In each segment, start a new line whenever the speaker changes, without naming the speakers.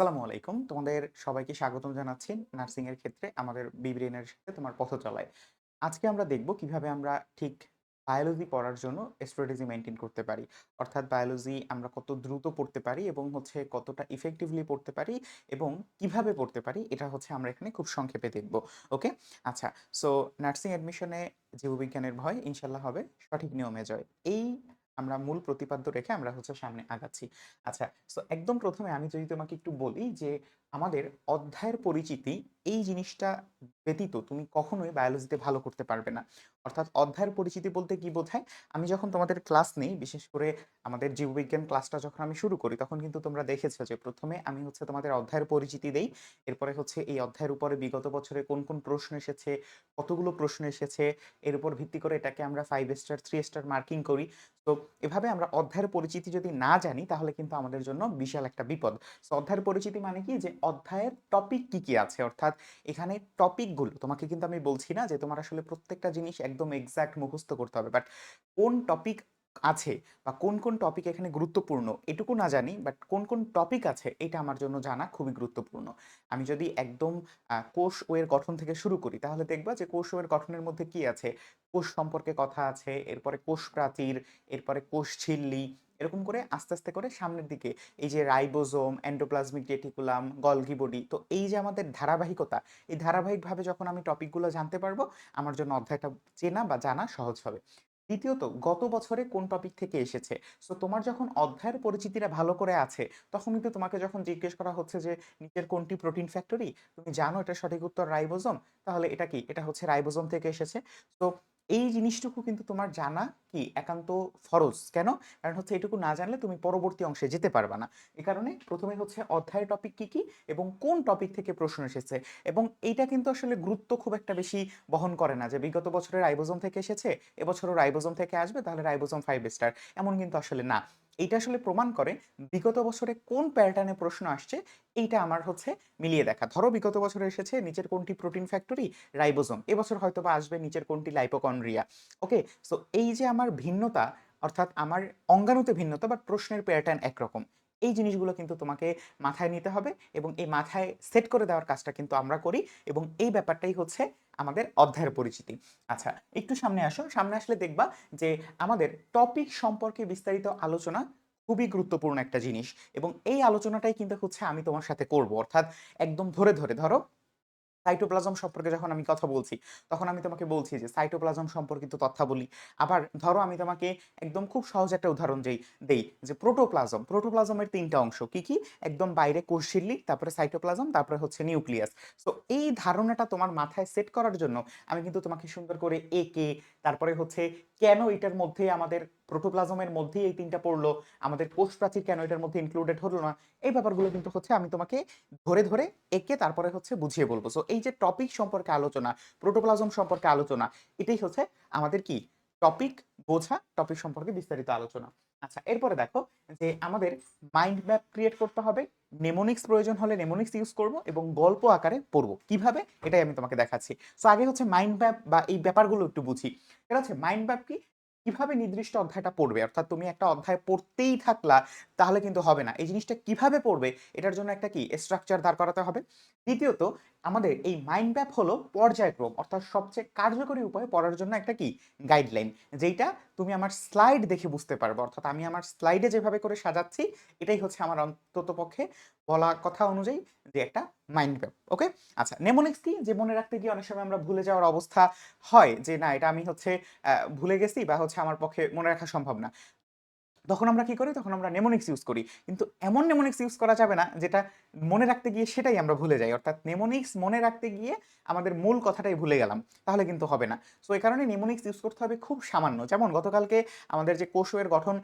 আসসালামু আলাইকুম। তোমাদের সবাইকে স্বাগতম জানাচ্ছি নার্সিং এর ক্ষেত্রে আমাদের বিব্রেনের সাথে তোমার পথ চলায় আজকে আমরা দেখব কীভাবে আমরা ঠিক বায়োলজি পড়ার জন্য স্ট্র্যাটেজি মেনটেন করতে পারি। অর্থাৎ বায়োলজি আমরা কত দ্রুত পড়তে পারি এবং হচ্ছে কতটা ইফেক্টিভলি পড়তে পারি এবং কীভাবে পড়তে পারি এটা হচ্ছে আমরা এখানে খুব সংক্ষেপে দেখব, ওকে? আচ্ছা সো নার্সিং অ্যাডমিশনে জীববিজ্ঞানের ভয় ইনশাল্লাহ হবে সঠিক নিয়মে জয়। এই আমরা মূল প্রতিপাদ্য রেখে আমরা হচ্ছে সামনে আগাচ্ছি। আচ্ছা তো একদম প্রথমে আমি যদি তোমাকে একটু বলি যে আমাদের অধ্যায়ের পরিচিতি এই জিনিসটা ব্যতীত তুমি কখনোই বায়োলজিতে ভালো করতে পারবে না। অর্থাৎ অধ্যায়ের পরিচিতি বলতে কি বোঝায়? আমি যখন তোমাদের ক্লাস নেই, বিশেষ করে আমাদের জীববিজ্ঞান ক্লাসটা যখন আমি শুরু করি, তখন কিন্তু তোমরা দেখেছ যে প্রথমে আমি হচ্ছে তোমাদের অধ্যায়ের পরিচিতি দেই। এরপরে হচ্ছে এই অধ্যায়ের উপরে বিগত বছরে কোন কোন প্রশ্ন এসেছে, কতগুলো প্রশ্ন এসেছে, এর উপর ভিত্তি করে এটাকে আমরা five star three star marking করি। তো এভাবে আমরা অধ্যায়ের পরিচিতি যদি না জানি, তাহলে কিন্তু আমাদের জন্য বিশাল একটা বিপদ। সো অধ্যায়ের পরিচিতি মানে কি? যে অধ্যায়ের টপিক কি কি আছে? অর্থাৎ এখানে টপিকগুলো তোমাকে কিন্তু আমি বলছি না যে তোমার আসলে প্রত্যেকটা জিনিস একদম এক্স্যাক্ট মুখস্থ করতে হবে বাট কোন টপিক আছে বা কোন কোন টপিক এখানে গুরুত্বপূর্ণ এটুকু না জানি বাট কোন কোন টপিক আছে এটা আমার জন্য জানা খুবই গুরুত্বপূর্ণ। আমি যদি একদম কোষ ওয়ের গঠন থেকে শুরু করি, তাহলে দেখবা যে কোষ ওয়ের গঠনের মধ্যে কি আছে? কোষ সম্পর্কে কথা আছে, এরপরে কোষ প্রাচীর, এরপরে কোষ ঝিল্লি এরকম করে আস্তে আস্তে করে সামনের দিকে এই যে ribosome, endoplasmic reticulum, Golgi body, তো এই যে আমাদের ধারাবাহিকতা, এই ধারাবাহিকভাবে যখন আমি টপিকগুলো জানতে পারব, আমার জন্য অধ্যায়টা চেনা বা জানা সহজ হবে। দ্বিতীয়ত, গত বছরে কোন টপিক থেকে এসেছে? সো তোমার যখন অধ্যায়ের পরিচিতিটা ভালো করে আছে, তখন কিন্তু তোমাকে যখন জিজ্ঞেস করা হচ্ছে যে নিচের কোনটি প্রোটিন ফ্যাক্টরি? তুমি জানো এটা সঠিক উত্তর রাইবোজোম, তাহলে এটা কি? এটা হচ্ছে রাইবোজম থেকে এসেছে। তো এই জিনিসটুকু কিন্তু তোমার জানা কি? একান্ত ফরজ। কেন? কারণ হচ্ছে এটুকু না জানলে তুমি পরবর্তী অংশে যেতে পারবে না। এ কারণে প্রথমে হচ্ছে অধ্যায়ের টপিক কি কি? এবং কোন টপিক থেকে প্রশ্ন এসেছে? এবং এইটা কিন্তু আসলে গুরুত্ব খুব একটা বেশি বহন করে না যে বিগত বছরের রাইবোজোম থেকে এসেছে, এবছরও রাইবোজোম থেকে আসবে, তাহলে রাইবোজোম ফাইভ স্টার এমন কিন্তু আসলে না। এইটা আসলে প্রমাণ করে বিগত বছরে কোন প্যাটার্নে প্রশ্ন আসছে, এইটা আমার হচ্ছে মিলিয়ে দেখা। ধরো বিগত বছরে এসেছে নিচের কোনটি প্রোটিন ফ্যাক্টরি? রাইবোজোম। এবছর হয়তো বা আসবে নিচের কোনটি লাইপোকনরিয়া ওকে? সো এই যে আমার ভিন্নতা, অর্থাৎ আমার অঙ্গাণুতে ভিন্নতা বা প্রশ্নের প্যাটার্ন একরকম। এই জিনিসগুলো কিন্তু তোমাকে মাথায় নিতে হবে এবং এই মাথায় সেট করে দেওয়ার কাজটা কিন্তু আমরা করি এবং এই ব্যাপারটাই হচ্ছে আমাদের অধ্যায়ের পরিচিতি। আচ্ছা একটু সামনে আসো। সামনে আসলে দেখবা যে আমাদের টপিক সম্পর্কে বিস্তারিত আলোচনা খুবই গুরুত্বপূর্ণ একটা জিনিস এবং এই আলোচনাটাই কিন্তু হচ্ছে আমি তোমার সাথে করব। অর্থাৎ একদম ধরে ধরে, ধরো সাইটোপ্লাজম সম্পর্কে যখন আমি কথা বলছি, তখন আমি তোমাকে বলছি যে সাইটোপ্লাজম সম্পর্কিত তথ্যাবলী আবার ধরো আমি তোমাকে একদম খুব সহজ একটা উদাহরণ যেই, দেই যে প্রোটোপ্লাজম প্রোটোপ্লাজমের তিনটা অংশ কি কি? একদম বাইরে কোষঝিল্লি তারপরে সাইটোপ্লাজম তারপরে হচ্ছে নিউক্লিয়াস সো এই ধারণাটা তোমার মাথায় সেট করার জন্য আমি কিন্তু তোমাকে সুন্দর করে একে তারপরে হচ্ছে কেন এটার মধ্যে আমাদের প্রোটোপ্লাজমের মধ্যেই এই তিনটা পড়ল। আমাদের কোষ প্রাচীর কেন এটার মধ্যে ইনক্লুডেড হলো না? এই ব্যাপারগুলো কিন্তু হচ্ছে আমি তোমাকে ধরে ধরে একে তারপরে হচ্ছে বুঝিয়ে বলব। সো এই যে টপিক সম্পর্কে আলোচনা প্রোটোপ্লাজম সম্পর্কে আলোচনা, এটাই হচ্ছে আমাদের কি? টপিক বোঝা টপিক সম্পর্কে বিস্তারিত আলোচনা। আচ্ছা এরপরে দেখো যে আমাদের মাইন্ড ম্যাপ ক্রিয়েট করতে হবে নেমোনিক্স প্রয়োজন হলে নেমোনিক্স ইউজ করব এবং গল্প আকারে পড়ব। কীভাবে? এটাই আমি তোমাকে দেখাচ্ছি। সো আগে হচ্ছে মাইন্ড ম্যাপ বা এই ব্যাপারগুলো একটু বুঝি। এটা হচ্ছে মাইন্ড ম্যাপ কি? কীভাবে নির্দিষ্ট অধ্যায়টা পড়বে? অর্থাৎ তুমি একটা অধ্যায় পড়তেই থাকলা, তাহলে কিন্তু হবে না। এই জিনিসটা কীভাবে পড়বে? এটার জন্য একটা কি? স্ট্রাকচার দাঁড় করাতে হবে। দ্বিতীয়ত আমাদের এই মাইন্ড ম্যাপ হলো পর্যায়ক্রম, অর্থাৎ সবচেয়ে কার্যকরী উপায়ে পড়ার জন্য একটা কি? গাইডলাইন যেটা তুমি আমার স্লাইড দেখে বুঝতে পারবে। অর্থাৎ আমি আমার স্লাইডে যেভাবে করে সাজাচ্ছি, এটাই হচ্ছে আমার অন্তত পক্ষে বলা কথা অনুযায়ী যে একটা মাইন্ড ম্যাপ ওকে আচ্ছা নেমোনিক্স কি? যে মনে রাখতে গিয়ে অনেক সময় আমরা ভুলে যাওয়ার অবস্থা হয় যে না, এটা আমি হচ্ছে ভুলে গেছি বা হচ্ছে আমার পক্ষে মনে রাখা সম্ভব না। তখন আমরা কি করি? তখন আমরা নেমোনিক্স ইউজ করি। কিন্তু এমন নেমোনিক্স ইউজ করা যাবে না, যেটা মনে রাখতে গিয়ে সেটাই আমরা ভুলে যাই। অর্থাৎ নেমোনিক্স মনে রাখতে গিয়ে আমাদের মূল কথাটাই ভুলে গেলাম, তাহলে কিন্তু হবে না। সো এই কারণে নেমোনিক্স ইউজ করতে হবে খুব সামান্য। যেমন গতকালকে আমাদের যে কোষের গঠন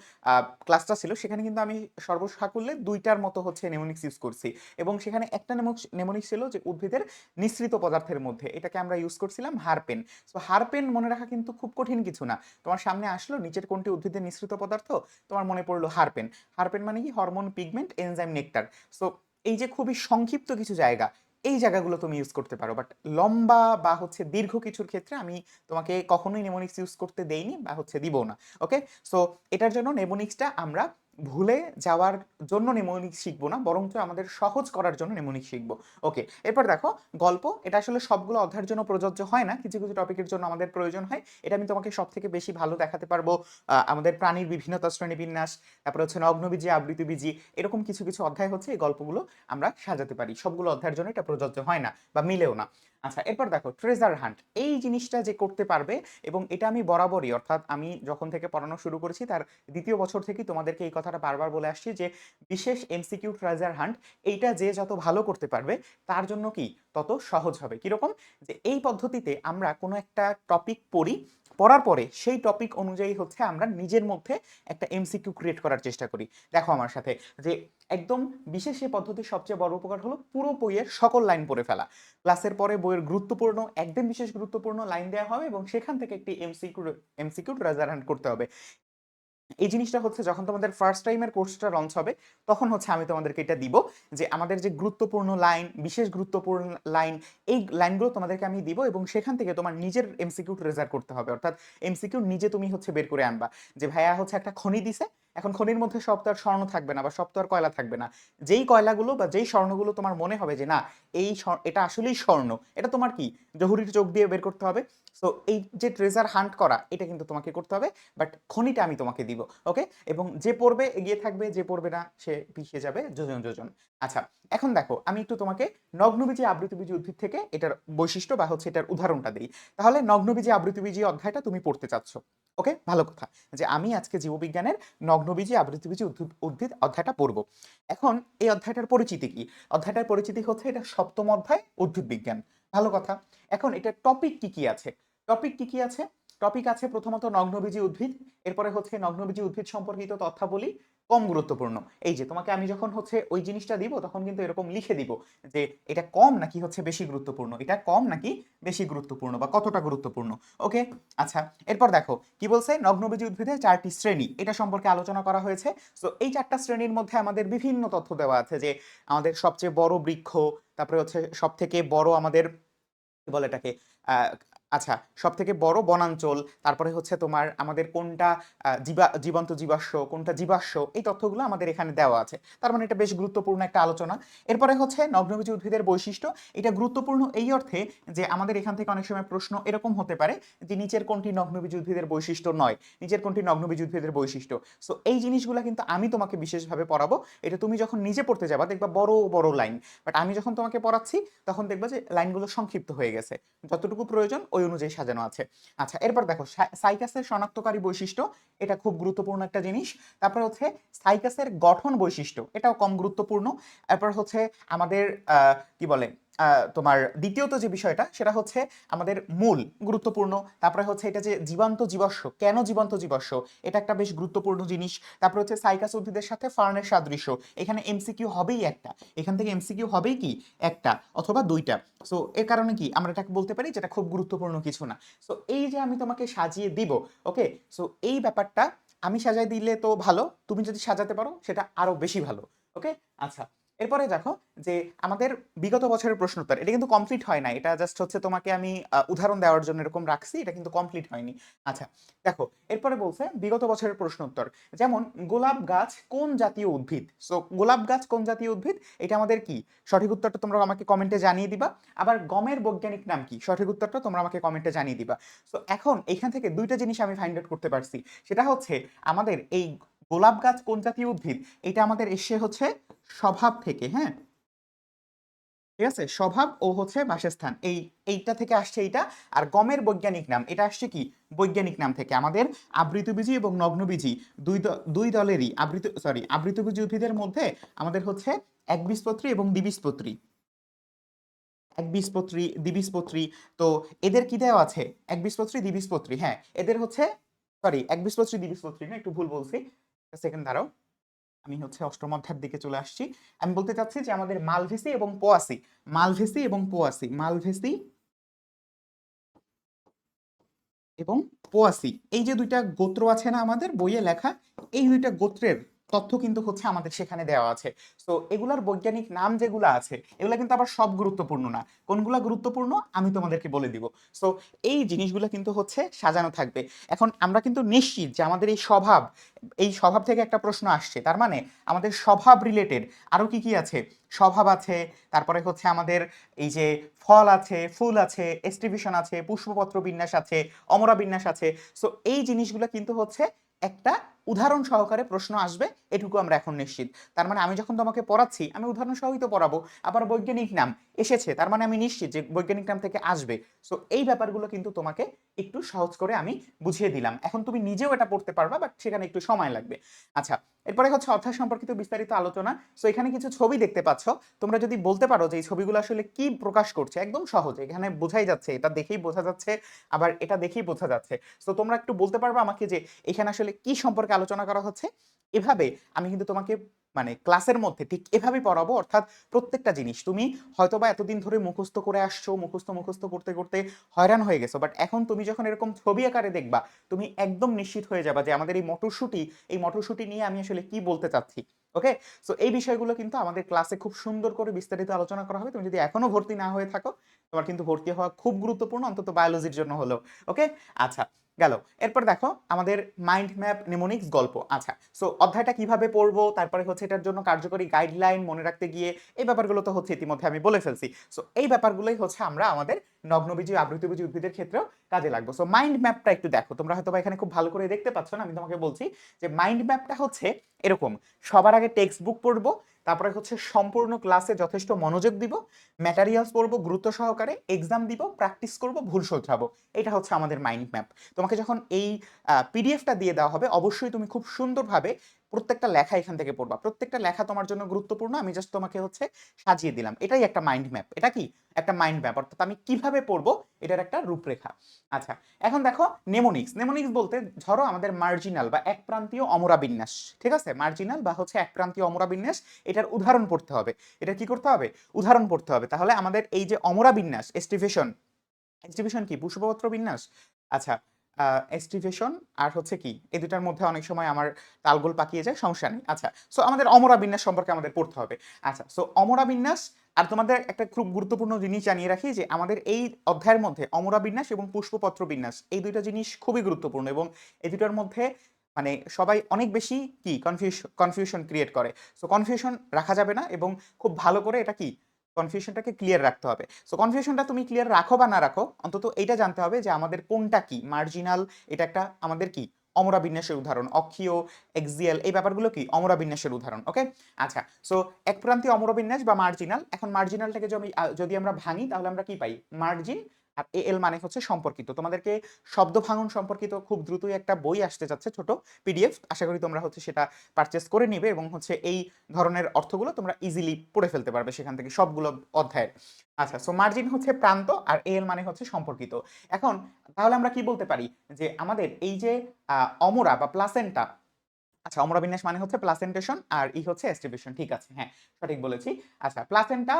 ক্লাসটা ছিল, সেখানে কিন্তু আমি সর্বসাকুল্যে দুইটার মতো হচ্ছে নেমোনিক্স ইউজ করছি। এবং সেখানে একটা নেমোনিক্স ছিল যে উদ্ভিদের নিঃসৃত পদার্থের মধ্যে। এটাকে আমরা ইউজ করছিলাম হারপেন। সো হারপেন মনে রাখা কিন্তু খুব কঠিন কিছু না। তোমার সামনে আসলো, নিচের কোনটি উদ্ভিদের নিঃসৃত পদার্থ? তোমার মনে পড়ল হারপেন। হারপেন মানে কি? Hormone pigment enzyme nectar so এই যে খুবই সংক্ষিপ্ত কিছু জায়গা, এই জায়গাগুলো তুমি ইউজ করতে পারো। বাট লম্বা বা হচ্ছে দীর্ঘ কিছুর ক্ষেত্রে আমি তোমাকে কখনোই নেমোনিক্স ইউজ করতে দেইনি বা হচ্ছে দিব না। ওকে সো এটার জন্য নেমোনিক্সটা আমরা ভুলে যাওয়ার জন্য নেমোনিক শিখব না, বরঞ্চ আমাদের সহজ করার জন্য নেমোনিক শিখব। ওকে এরপর দেখো, গল্প, এটা আসলে সবগুলো অধ্যায়ের জন্য প্রযোজ্য হয় না, কিছু কিছু টপিকের জন্য আমাদের প্রয়োজন হয়, এটা আমি তোমাকে সব থেকে বেশি ভালো দেখাতে পারব। আমাদের প্রাণীর বিভিন্নতা শ্রেণি বিন্যাস, তারপরে হচ্ছে নগ্নবীজি, আবৃতবীজি, এরকম কিছু কিছু অধ্যায় হচ্ছে এই গল্পগুলো আমরা সাজাতে পারি। সবগুলো অধ্যায়ের জন্য এটা প্রযোজ্য হয় না বা মিলেও না। আচ্ছা এরপর দেখো ট্রেজার হান্ট এই জিনিসটা যে করতে পারবে এবং এটা আমি বরাবরই, অর্থাৎ আমি যখন থেকে পড়ানো শুরু করেছি, তার দ্বিতীয় বছর থেকেই তোমাদেরকে এই কথাটা বারবার বলে আসছি যে, বিশেষ এমসিকিউ ট্রেজার হান্ট এইটা যে যত ভালো করতে পারবে, তার জন্য কি তত সহজ হবে। কীরকম? যে এই পদ্ধতিতে আমরা কোনো একটা টপিক পড়ি পড়ার পরে সেই টপিক অনুযায়ী হচ্ছে আমরা নিজের মধ্যে একটা এমসিকিউ ক্রিয়েট করার চেষ্টা করি। দেখো আমার সাথে, যে একদম বিশেষ সে পদ্ধতির সবচেয়ে বড় উপকার হলো পুরো বইয়ের সকল লাইন পড়ে ফেলা। ক্লাসের পরে বইয়ের গুরুত্বপূর্ণ, একদম বিশেষ গুরুত্বপূর্ণ লাইন দেওয়া হবে এবং সেখান থেকে একটি এমসিকিউ এমসিকিউ হান্ট করতে হবে। এই জিনিসটা হচ্ছে যখন তোমাদের ফার্স্ট টাইমের কোর্সটা লঞ্চ হবে, তখন হচ্ছে আমি তোমাদেরকে এটা দিব যে আমাদের যে গুরুত্বপূর্ণ লাইন বিশেষ গুরুত্বপূর্ণ লাইন এই লাইনগুলো তোমাদেরকে আমি দিব এবং সেখান থেকে তোমার নিজের এমসিকিউ রেজার্ভ করতে হবে। অর্থাৎ এমসিকিউ নিজে তুমি হচ্ছে বের করে আনবা। যে ভাইয়া হচ্ছে একটা খনি দিছে এখন খনির মধ্যে সব তো আর স্বর্ণ থাকবে না বা সব তো আর কয়লা থাকবে না। যেই কয়লাগুলো বা যেই স্বর্ণগুলো তোমার মনে হবে যে, না, এই এটা আসলেই স্বর্ণ, এটা তোমার কি? জহুরির চোখ দিয়ে বের করতে হবে। সো এই যে ট্রেজার হান্ট করা, এটা কিন্তু তোমাকে করতে হবে বাট খনিটা আমি তোমাকে দিব ওকে এবং যে পড়বে, এগিয়ে থাকবে, যে পড়বে না, সে পিছিয়ে যাবে, যোজন যোজন। আচ্ছা এখন দেখো, আমি একটু তোমাকে নগ্নবীজি আবৃতবীজি উদ্ভিদ থেকে এটার বৈশিষ্ট্য বা হচ্ছে এটার উদাহরণটা দিই। তাহলে নগ্নবীজি আবৃতবীজি অধ্যায়টা তুমি পড়তে চাচ্ছ। ওকে? ভালো কথা। যে আমি আজকে জীববিজ্ঞানের নগ্নবীজি আবৃত্তিবীজি উদ্ভিদ উদ্ভিদ অধ্যায়টা পড়ব। এখন এই অধ্যায়টার পরিচিতি কি? অধ্যায়টার পরিচিতি হচ্ছে এটা সপ্তম অধ্যায় উদ্ভিদ বিজ্ঞান। ভালো কথা। এখন এটা টপিক কি কি আছে? টপিক কি কি আছে? টপিক আছে প্রথমত নগ্নবীজি উদ্ভিদ, এরপরে হচ্ছে নগ্নবীজি উদ্ভিদ সম্পর্কিত তথ্যাবলী কম গুরুত্বপূর্ণ। এই যে, তোমাকে আমি যখন হচ্ছে ওই জিনিসটা দিব, তখন কিন্তু এরকম লিখে দিব যে, এটা কম নাকি হচ্ছে বেশি গুরুত্বপূর্ণ? এটা কম নাকি বেশি গুরুত্বপূর্ণ বা কতটা গুরুত্বপূর্ণ? ওকে? আচ্ছা এরপর দেখো, কি বলছে? নগ্নবীজি উদ্ভিদের চারটি শ্রেণি। এটা সম্পর্কে আলোচনা করা হয়েছে। সো এই চারটা শ্রেণির মধ্যে আমাদের বিভিন্ন তথ্য দেওয়া আছে যে, আমাদের সবচেয়ে বড় বৃক্ষ, তারপরে হচ্ছে সব থেকে বড় আমাদের বলে এটাকে? আচ্ছা সব থেকে বড় বনাঞ্চল, তারপরে হচ্ছে তোমার আমাদের কোনটা জীবা, জীবন্ত জীবাশ্ম, কোনটা জীবাশ্ম, এই তথ্যগুলো আমাদের এখানে দেওয়া আছে। তার মানে এটা বেশ গুরুত্বপূর্ণ একটা আলোচনা। এরপরে হচ্ছে নগ্নবীজ উদ্ভিদের বৈশিষ্ট্য। এটা গুরুত্বপূর্ণ এই অর্থে যে আমাদের এখান থেকে অনেক সময় প্রশ্ন এরকম হতে পারে যে নিচের কোনটি নগ্নবীজ উদ্ভিদের বৈশিষ্ট্য নয়, নিচের কোনটি নগ্নবীজ উদ্ভিদের বৈশিষ্ট্য। সো এই জিনিসগুলো কিন্তু আমি তোমাকে বিশেষভাবে পড়াবো। এটা তুমি যখন নিজে পড়তে যাবা, দেখবা বড় বড় লাইন। বাট আমি যখন তোমাকে পড়াচ্ছি, তখন দেখবা যে লাইনগুলো সংক্ষিপ্ত হয়ে গেছে। যতটুকু প্রয়োজন ওই অনুযায়ী সাজানো আছে। আচ্ছা এরপর দেখো সাইকাসের শনাক্তকারী বৈশিষ্ট্য, এটা খুব গুরুত্বপূর্ণ একটা জিনিস। তারপর হচ্ছে সাইকাসের গঠন বৈশিষ্ট্য, এটাও কম গুরুত্বপূর্ণ। এরপর হচ্ছে আমাদের কি বলে তোমার দ্বিতীয়ত যে বিষয়টা, সেটা হচ্ছে আমাদের মূল গুরুত্বপূর্ণ। তারপরে হচ্ছে এটা যে জীবান্ত জীবাশ্ম কেন জীবান্ত জীবাশ্ম এটা একটা বেশ গুরুত্বপূর্ণ জিনিস। তারপরে হচ্ছে সাইকাস উদ্ভিদের সাথে ফার্নের সাদৃশ্য। এখানে এমসিকিউ হবেই একটা। এখান থেকে এমসিকিউ হবেই কি? একটা অথবা দুইটা। সো এর কারণে কি? আমরা এটাকে বলতে পারি যেটা খুব গুরুত্বপূর্ণ কিছু না। সো এই যে আমি তোমাকে সাজিয়ে দিব ওকে সো এই ব্যাপারটা আমি সাজাই দিলে তো ভালো। তুমি যদি সাজাতে পারো, সেটা আরও বেশি ভালো ওকে আচ্ছা। এরপরে দেখো যে আমাদের বিগত বছরের প্রশ্নোত্তর এটা কিন্তু কমপ্লিট হয় না এটা জাস্ট হচ্ছে তোমাকে আমি উদাহরণ দেওয়ার জন্য এরকম রাখছি, এটা কিন্তু কমপ্লিট হয়নি। আচ্ছা দেখো, এরপরে বলছে বিগত বছরের প্রশ্নোত্তর যেমন গোলাপ গাছ কোন জাতীয় উদ্ভিদ? সো গোলাপ গাছ কোন জাতীয় উদ্ভিদ? এটা আমাদের কি? সঠিক উত্তরটা তোমরা আমাকে কমেন্টে জানিয়ে দিবা। আবার গমের বৈজ্ঞানিক নাম কি? সঠিক উত্তরটা তোমরা আমাকে কমেন্টে জানিয়ে দিবা। সো এখন এখান থেকে দুইটা জিনিস আমি ফাইন্ড আউট করতে পারছি, সেটা হচ্ছে আমাদের এই গোলাপ গাছ কোন জাতীয় উদ্ভিদ? এটা আমাদের এসে হচ্ছে স্বভাব থেকে হ্যাঁ? ঠিক আছে? স্বভাব ও হচ্ছে বাসস্থান। এই, এইটা থেকে আসছে এইটা। আর গমের বৈজ্ঞানিক নাম, এটা আসছে কি? বৈজ্ঞানিক নাম থেকে। আমাদের আবৃতবীজি এবং নগ্নবীজি দুই দুই দলেরই আবৃত সরি আবৃতবীজি উদ্ভিদের মধ্যে আমাদের হচ্ছে একবীজপত্রী এবং দ্বিবীজপত্রী। একবীজপত্রী, দ্বিবীজপত্রী, তো এদের কি দেওয়া আছে? একবীজপত্রী, দ্বিবীজপত্রী হ্যাঁ। এদের হচ্ছে সরি একবীজপত্রী, দ্বিবীজপত্রী না? একটু ভুল বলছি। সেকেন্ড দাঁড়াও। আমি হচ্ছে অষ্টম অধ্যায়ের দিকে চলে আসছি। আমি বলতে চাচ্ছি যে আমাদের মালভেসি এবং পোয়াসি। মালভেসি এবং পোয়াসি। মালভেসি এবং পোয়াসি। এই যে দুইটা গোত্র আছে না আমাদের, বইয়ে লেখা, এই দুইটা গোত্রের তথ্য কিন্তু হচ্ছে আমাদের সেখানে দেওয়া আছে। সো এগুলার বৈজ্ঞানিক নাম যেগুলো আছে, এগুলো কিন্তু আবার সব গুরুত্বপূর্ণ না। কোনগুলা গুরুত্বপূর্ণ আমি তোমাদেরকে বলে দিব। সো এই জিনিসগুলো কিন্তু হচ্ছে সাজানো থাকবে। এখন আমরা কিন্তু নিশ্চিত যে আমাদের এই স্বভাব এই স্বভাব থেকে একটা প্রশ্ন আসছে। তার মানে আমাদের স্বভাব রিলেটেড আরও কি কি আছে? স্বভাব আছে, তারপরে হচ্ছে আমাদের এই যে ফল আছে, ফুল আছে এস্টিভিশন আছে, পুষ্পপত্র বিন্যাস আছে, অমরা বিন্যাস আছে। সো এই জিনিসগুলো কিন্তু হচ্ছে একটা উদাহরণ সহকারে প্রশ্ন আসবে, এটুকু আমরা এখন নিশ্চিত। তার মানে আমি যখন তোমাকে পড়াচ্ছি, আমি উদাহরণ সহিত পড়াবো, আবার বৈজ্ঞানিক নাম এসেছে, তার মানে আমি নিশ্চিত যে বৈজ্ঞানিক নাম থেকে আসবে। সো এই ব্যাপারগুলো কিন্তু তোমাকে একটু সহজ করে আমি বুঝিয়ে দিলাম। এখন তুমি নিজেও এটা পড়তে পারবা বাট সেখানে একটু সময় লাগবে। আচ্ছা এরপরে হচ্ছে অধ্যায় সম্পর্কিত বিস্তারিত আলোচনা। সো এখানে কিছু ছবি দেখতে পাচ্ছ। তোমরা যদি বলতে পারো যে এই ছবিগুলো আসলে কি প্রকাশ করছে, একদম সহজ, এখানে বোঝাই যাচ্ছে, এটা দেখেই বোঝা যাচ্ছে, আবার এটা দেখেই বোঝা যাচ্ছে। সো তোমরা একটু বলতে পারবে আমাকে যে এখানে আসলে কি সম্পর্কে আলোচনা করা হচ্ছে। এভাবে আমি কিন্তু তোমাকে মানে ক্লাসের মধ্যে ঠিক এভাবেই পড়াবো। অর্থাৎ প্রত্যেকটা জিনিস তুমি হয়তোবা এতদিন ধরে মুখস্থ করে আসছো, মুখস্থ মুখস্থ করতে করতে হয়রান হয়ে গেছো। বাট এখন তুমি যখন এরকম ছবি আকারে দেখবা, তুমি একদম নিশ্চিত হয়ে যাবা যে আমাদের এই মটরশুটি এই মটরশুটি নিয়ে আমি আসলে কি বলতে চাচ্ছি। ওকে সো এই বিষয়গুলো কিন্তু আমাদের ক্লাসে খুব সুন্দর করে বিস্তারিত আলোচনা করা হবে। তুমি যদি এখনও ভর্তি না হয়ে থাকো, তোমার কিন্তু ভর্তি হওয়া খুব গুরুত্বপূর্ণ, অন্তত বায়োলজির জন্য হলো ওকে আচ্ছা। গেল। এরপর দেখো আমাদের মাইন্ড ম্যাপ নেমোনিক্স গল্প। আচ্ছা সো অধ্যায়টা কীভাবে পড়ব? তারপরে হচ্ছে এটার জন্য কার্যকরী গাইডলাইন মনে রাখতে গিয়ে এই ব্যাপারগুলো তো হচ্ছে ইতিমধ্যে আমি বলে ফেলছি। সো এই ব্যাপারগুলোই হচ্ছে আমরা আমাদের নগ্নবীজি আবৃতবীজি উদ্ভিদের ক্ষেত্রেও কাজে লাগবো। সো মাইন্ড ম্যাপটা একটু দেখো। তোমরা হয়তো এখানে খুব ভালো করে দেখতে পাচ্ছ না, আমি তোমাকে বলছি যে মাইন্ড ম্যাপটা হচ্ছে এরকম, সবার আগে টেক্সট বুক পড়ব, তারপরে হচ্ছে সম্পূর্ণ ক্লাসে যথেষ্ট মনোযোগ দিব ম্যাটারিয়ালস পড়ব, গুরুত্ব সহকারে এক্সাম দিব প্র্যাকটিস করব, ভুল শোধরাবো এটা হচ্ছে আমাদের মাইন্ড ম্যাপ তোমাকে যখন এই পিডিএফটা দিয়ে দেওয়া হবে, অবশ্যই তুমি খুব সুন্দরভাবে প্রত্যেকটা লেখা এখান থেকে পড়বা। প্রত্যেকটা লেখা তোমার জন্য গুরুত্বপূর্ণ। আমি জাস্ট তোমাকে হচ্ছে সাজিয়ে দিলাম। এটাই একটা মাইন্ড ম্যাপ এটা কি? একটা মাইন্ড ম্যাপ অর্থাৎ আমি কীভাবে পড়ব? এটার একটা রূপরেখা। আচ্ছা এখন দেখো নেমোনিক্স নেমোনিক্স বলতে ধরো আমাদের মার্জিনাল বা এক প্রান্তীয় অমরা বিন্যাস ঠিক আছে? মার্জিনাল বা হচ্ছে এক প্রান্তীয় অমরা বিন্যাস এটার উদাহরণ পড়তে হবে। এটা কি করতে হবে? উদাহরণ পড়তে হবে। তাহলে আমাদের এই যে অমরা বিন্যাস এস্টিভেশন এস্টিভেশন কি? পুষ্পপত্র বিন্যাস? আচ্ছা এস্টিভেশন আর হচ্ছে কি, এই দুটার মধ্যে অনেক সময় আমার তালগোল পাকিয়ে যায়, সমস্যা নেই। আচ্ছা সো আমাদের অমরা বিন্যাস সম্পর্কে আমাদের পড়তে হবে। আচ্ছা সো অমরা বিন্যাস আর তোমাদের একটা খুব গুরুত্বপূর্ণ জিনিস জানিয়ে রাখি যে, আমাদের এই অধ্যায়ের মধ্যে অমরা বিন্যাস এবং পুষ্পপত্র বিন্যাস, এই দুইটা জিনিস খুবই গুরুত্বপূর্ণ এবং এই দুটার মধ্যে মানে সবাই অনেক বেশি কি কনফিউশন কনফিউশন ক্রিয়েট করে। সো কনফিউশন রাখা যাবে না এবং খুব ভালো করে এটা কি কনফিউশনটাকে ক্লিয়ার রাখতে হবে। সো কনফিউশনটা তুমি ক্লিয়ার রাখো বা না রাখো, অন্তত এইটা জানতে হবে যে আমাদের কোনটা কি? মার্জিনাল এটা একটা আমাদের কি? অমরা বিন্যাসের উদাহরণ। অক্ষীয় এক্সিয়াল এই ব্যাপারগুলো কি? অমরা বিন্যাসের উদাহরণ ওকে আচ্ছা সো এক প্রান্তে অমরা বিন্যাস বা মার্জিনাল এখন মার্জিনালটাকে যদি আমরা ভাঙি, তাহলে আমরা কি পাই? মার্জিন আর এ এল মানে হচ্ছে সম্পর্কিত। তোমাদেরকে শব্দ ভাঙন সম্পর্কিত খুব দ্রুতই একটা বই আসতে যাচ্ছে, ছোট পিডিএফ আশা করি তোমরা হচ্ছে সেটা পারচেস করে নিবে এবং হচ্ছে এই ধরনের অর্থগুলো তোমরা ইজিলি পড়ে ফেলতে পারবে সেখান থেকে সবগুলো অধ্যায়ের। আচ্ছা সো মার্জিন হচ্ছে প্রান্ত আর এল মানে হচ্ছে সম্পর্কিত। এখন তাহলে আমরা কি বলতে পারি? যে আমাদের এই যে অমরা বা প্লাসেন্টা আচ্ছা অমরা বিন্যাস মানে হচ্ছে প্লাসেন্টেশন আর ই হচ্ছে এস্টিভেশন ঠিক আছে হ্যাঁ সঠিক বলেছি। আচ্ছা প্লাসেন্টা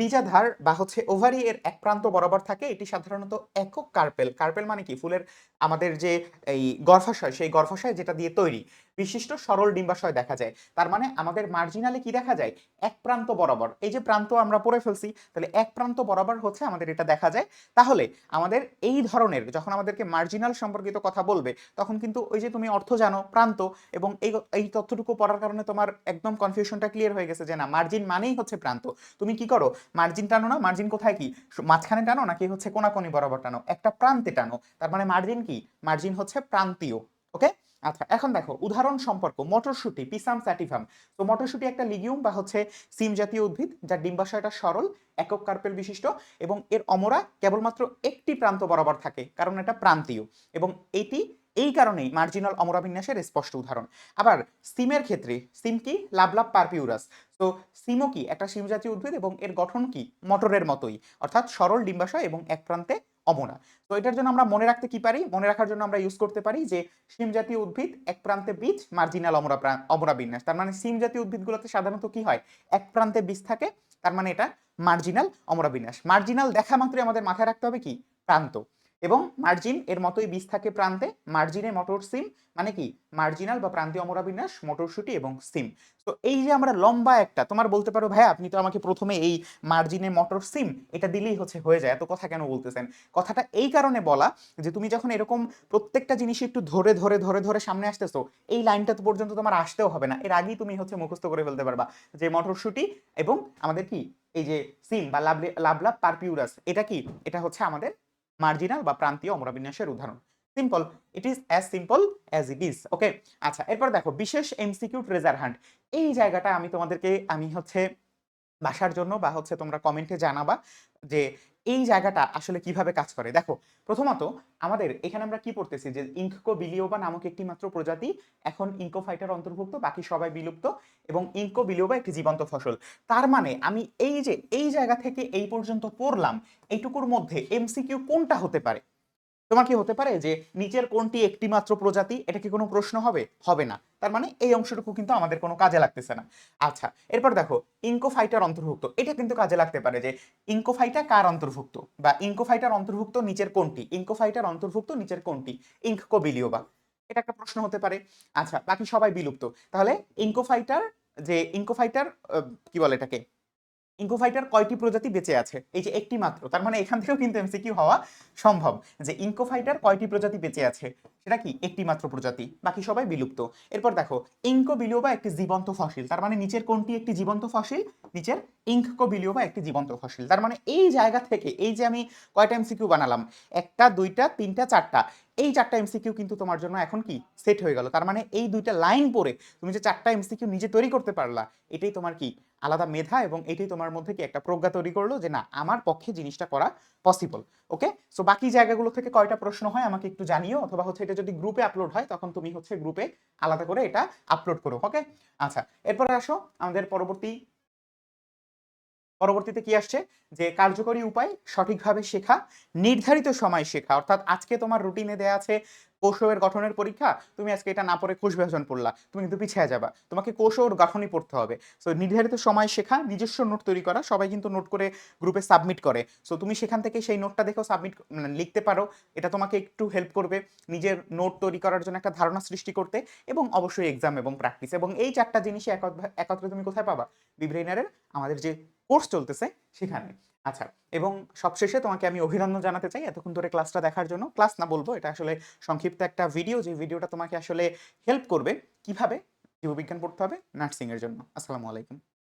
বীজাধার বা হচ্ছে ওভারি এর এক প্রান্ত বরাবর থাকে, এটি সাধারণত একক কার্পেল। কার্পেল মানে কি? ফুলের আমাদের যে এই গর্ভাশয়, সেই গর্ভাশয় যেটা দিয়ে তৈরি, বিশিষ্ট সরল ডিম্বাশয় দেখা যায়। তার মানে আমাদের মার্জিনালে কি দেখা যায়? এক প্রান্ত বরাবর। এই যে প্রান্ত আমরা পড়ে ফেলছি, তাহলে এক প্রান্ত বরাবর হচ্ছে আমাদের এটা দেখা যায়। তাহলে আমাদের এই ধরনের যখন আমাদেরকে মার্জিনাল সম্পর্কিত কথা বলবে, তখন কিন্তু ওই যে তুমি অর্থ জানো, প্রান্ত এবং এই এই তথ্যটুকু পড়ার কারণে তোমার একদম কনফিউশনটা ক্লিয়ার হয়ে গেছে যে না মার্জিন মানেই হচ্ছে প্রান্ত। তুমি কি করো? মার্জিন টানো না মার্জিন কোথায় কি? মাঝখানে টানো নাকি হচ্ছে কোনাকোনি বরাবর টানো? একটা প্রান্তে টানো। তার মানে মার্জিন কি? মার্জিন হচ্ছে প্রান্তীয়, ওকে? আচ্ছা এখন দেখো, উদাহরণ সম্পর্ক, মটরশুটি পিসাম স্যাটিভাম তো মটরশুটি একটা লিগিউম বা হচ্ছে সিম জাতীয় উদ্ভিদ, যার ডিম্বাশয়টা সরল, একক কার্পেল বিশিষ্ট, এবং এর অমরা কেবলমাত্র একটি প্রান্ত বরাবর থাকে, কারণ এটা প্রান্তীয়, এবং এটি, এই কারণেই মার্জিনাল অমরা বিন্যাসের স্পষ্ট উদাহরণ। আবার, সিমের ক্ষেত্রে, সিম কি? লাভলাভ পারপিউরাস। তো সিমও কি? একটা সিম জাতীয় উদ্ভিদ, এবং এর গঠন কি? মটরের মতোই, অর্থাৎ সরল ডিম্বাশয় এবং এক প্রান্তে অমরা তো এটার জন্য আমরা মনে রাখতে কি পারি? মনে রাখার জন্য আমরা ইউজ করতে পারি যে, সিম জাতীয় উদ্ভিদ এক প্রান্তে বীজ মার্জিনাল অমরা অমরা বিন্যাস। তার মানে সিম জাতীয় উদ্ভিদগুলোতে সাধারণত কি হয়? এক প্রান্তে বীজ থাকে, তার মানে এটা মার্জিনাল অমরা বিন্যাস। মার্জিনাল দেখা মাত্রই আমাদের মাথায় রাখতে হবে কি? প্রান্ত। এবং মার্জিন এর মতোই বীজ থাকে প্রান্তে। মার্জিনে মটর সিম মানে কি? মার্জিনাল বা প্রান্তীয় অমরাবিন্যাস, মটরশুটি এবং সিম। তো এই যে আমরা লম্বা একটা, তোমার বলতে পারো, ভাই, আপনি তো আমাকে প্রথমে এই মার্জিনে মটর সিম, এটা দিলেই হচ্ছে হয়ে যায়। এত কথা কেন বলতেছেন? কথাটা এই কারণে বলা যে তুমি যখন এরকম প্রত্যেকটা জিনিস একটু ধরে ধরে ধরে ধরে সামনে আসতেছো, এই লাইনটা পর্যন্ত তোমার আসতেও হবে না। এর আগেই তুমি হচ্ছে মুখস্থ করে ফেলতে পারবা যে মটরশুটি এবং আমাদের কি? এই যে সিম বা লাভ লাভলাভ পারপিউরাস, এটা কি? এটা হচ্ছে আমাদের মার্জিনাল বা প্রান্তীয় অমরাবিন্যাসের উদাহরণ। Simple it is as simple as it is okay আচ্ছা এরপর দেখো, বিশেষ এমসিকিউ ট্রেজার হান্ট এই জায়গাটা আমি তোমাদেরকে, আমি হচ্ছে বাসার জন্য বা হচ্ছে তোমরা কমেন্টে জানাবা যে এই জায়গাটা আসলে কীভাবে কাজ করে। দেখো, প্রথমত আমাদের এখানে আমরা কি পড়তেছি? যে ইঙ্কো বিলিওবা নামক একটি মাত্র প্রজাতি এখন ইঙ্কো ফাইটার অন্তর্ভুক্ত, বাকি সবাই বিলুপ্ত এবং ইঙ্কো বিলিওবা একটি জীবন্ত ফসল। তার মানে আমি এই যে এই জায়গা থেকে এই পর্যন্ত পড়লাম, এইটুকুর মধ্যে এমসিকিউ কোনটা হতে পারে? তোমার কি হতে পারে যে নিচের কোনটি একটি মাত্র প্রজাতি? এটা কি কোনো প্রশ্ন হবে? হবে না। তার মানে এই অংশটুকু কিন্তু আমাদের কোনো কাজে লাগতেছে না। আচ্ছা এরপর দেখো ইঙ্কোফাইটার অন্তর্ভুক্ত। এটা কিন্তু কাজে লাগতে পারে যে ইঙ্কোফাইটা কার অন্তর্ভুক্ত? বা ইঙ্কোফাইটার অন্তর্ভুক্ত নিচের কোনটি ইঙ্কোফাইটার অন্তর্ভুক্ত নিচের কোনটি ইঙ্কো বিলিওবা এটা একটা প্রশ্ন হতে পারে। আচ্ছা বাকি সবাই বিলুপ্ত। তাহলে ইঙ্কোফাইটার যে ইঙ্কোফাইটার কি বলে এটাকে? ইঙ্কোফাইটার কয়টি প্রজাতি বেঁচে আছে? এই যে একটি মাত্র, তার মানে এখান থেকেও কিন্তু এমসিকিউ হওয়া সম্ভব। যে ইঙ্কোফাইটার কয়টি প্রজাতি বেঁচে আছে? সেটা কি? একটি মাত্র প্রজাতি, বাকি সবাই বিলুপ্ত। এরপর দেখো ইঙ্কো বিলিওবা একটি জীবন্ত ফসিল তার মানে নিচের কোনটি একটি জীবন্ত ফসিল নিচের ইঙ্কো বিলিওবা একটি জীবন্ত ফসিল তার মানে এই জায়গা থেকে, এই যে আমি কয়টা এমসিকিউ বানালাম, একটা, দুইটা, তিনটা, চারটা এই চারটা এমসিকিউ কিন্তু তোমার জন্য এখন কি সেট হয়ে গেল। তার মানে এই দুইটা লাইন পড়ে তুমি যে চারটা এমসিকিউ নিজে তৈরি করতে পারলা, এটাই তোমার কি আলাদা মেধা এবং এটাই তোমার মধ্যে কি একটা প্রজ্ঞা তৈরি করল যে না, আমার পক্ষে জিনিসটা করা পসিবল ওকে সো বাকি জায়গাগুলো থেকে কয়টা প্রশ্ন হয় আমাকে একটু জানিও, অথবা হচ্ছে এটা যদি গ্রুপে আপলোড হয়, তখন তুমি হচ্ছে গ্রুপে আলাদা করে এটা আপলোড করো ওকে আচ্ছা এরপরে আসো আমাদের পরবর্তী পরবর্তীতে কি আসছে? যে কার্যকরী উপায় সঠিকভাবে শেখা, নির্ধারিত সময় শেখা। অর্থাৎ আজকে তোমার রুটিনে দেয়া আছে কোষের গঠনের পরীক্ষা, তুমি আজকে এটা না পড়ে কোষ বিভাজন পড়লা, তুমি কিন্তু পিছিয়ে যাবা। তোমাকে কোষর গঠনই পড়তে হবে। সো নির্ধারিত সময় শেখা, নিজস্ব নোট তৈরি করা, সবাই কিন্তু নোট করে গ্রুপে সাবমিট করে। সো তুমি সেখান থেকে সেই নোটটা দেখেও সাবমিট মানে লিখতে পারো। এটা তোমাকে একটু হেল্প করবে নিজের নোট তৈরি করার জন্য একটা ধারণা সৃষ্টি করতে এবং অবশ্যই এক্সাম এবং প্র্যাকটিস এবং এই চারটা জিনিসই একত্রে তুমি কোথায় পাবা? বিব্রেইনারের আমাদের যে কোর্স চলতেছে সেখানে। আচ্ছা এবং সবশেষে তোমাকে আমি অভিনন্দন জানাতে চাই এতক্ষণ ধরে ক্লাসটা দেখার জন্য। ক্লাস না বলব এটা আসলে সংক্ষিপ্ত একটা ভিডিও যে ভিডিওটা তোমাকে আসলে হেল্প করবে কীভাবে জীববিজ্ঞান পড়তে হবে নার্সিংয়ের এর জন্য। আসসালামু আলাইকুম।